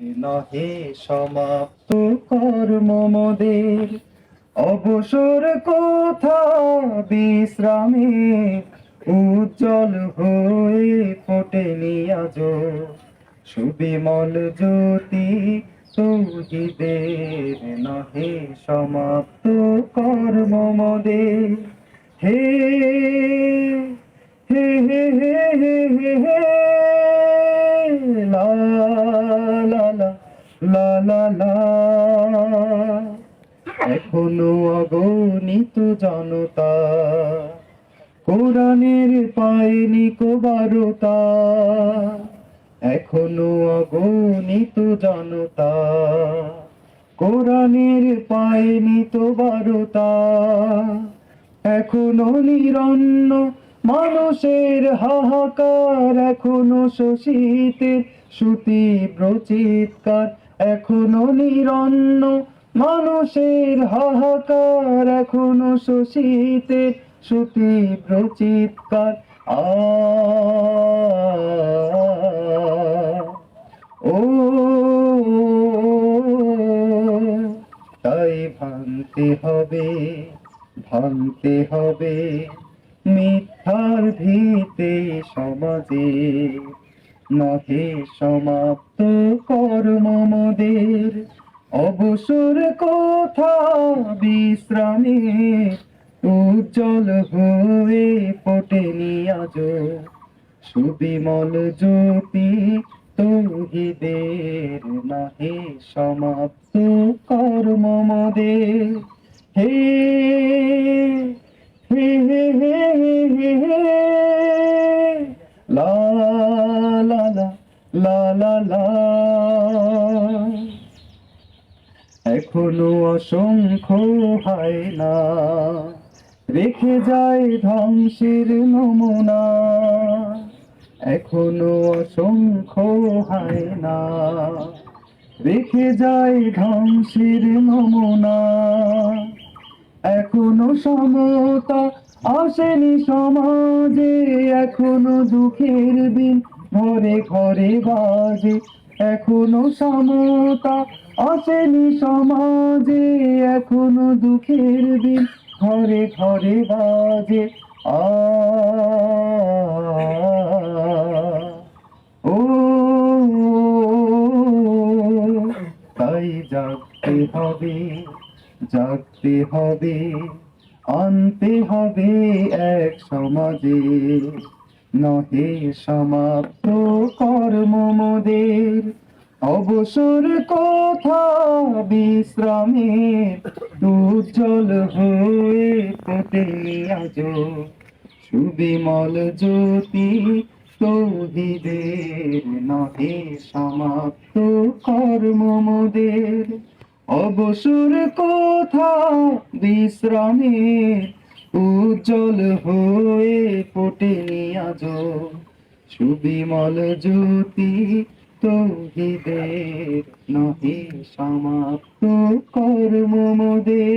নহে সমাপ্ত কর্ম মোদের। অবসর কোথা বিশ্রামে উজ্জ্বল হয়ে ফোটেনি আজ সুবিমল জ্যোতি তৌহিদের নহে সমাপ্ত কর্ম মোদের। হে এখনও অগণিত জনতা কোরআনের পায়নি কোবারতা। এখনও অগণিত জনতা কোরআনের পায়নি তো বারতা এখনও নিরন্ন মানুষের হাহাকার, এখনও শোষিতের সুতীব্র চিৎকার। এখনও নিরন্ন, মানুষের হাহাকার এখনও শোষিতের সুতীব্র চিৎকার ও, তাই ভাঙতে হবে ভাঙতে হবে মিথ্যার ভিতে সমাজে। নহে সমাপ্ত কর্ম মোদের অবসর কথা বিশ্রামে উজ্জ্বল হয়ে ফোটেনি আজ সুবিমল জ্যোতি তৌহিদের নাহে সমাপ্ত কর্ম মোদের হে হে হে হে হে লা লা লা লা লা লা এখনও অসংখ্য হয় না রেখে যায় ধ্বংসের নমুনা। এখনও অসংখ্য হয় না রেখে যায় ধ্বংসের নমুনা। এখনও সমতা আসেনি সমাজে, এখনও দুঃখের দিন ঘরে ঘরে বাজে, এখনও সমতা আসেনি সমাজে, এখনও দুঃখের দিন ঘরে ঘরে বাজে। আ, ও, তাই জাগতে হবে জাগতে হবে, আনতে হবে এক সমাজে। নহে সমাপ্ত কর্ম মোদের। অবসর কথা বিশ্রামে উজ্জ্বল হয়ে ফোটে আজ সুবিমল জ্যোতি তৌহিদের নহে সমাপ্ত কর্ম মোদের। অবসর কথা বিশ্রামে উজ্জ্বল হয়ে ফোটে আজ। সুবিমল জ্যোতি তৌহিদের নহে সমাপ্ত কর্ম মোদের।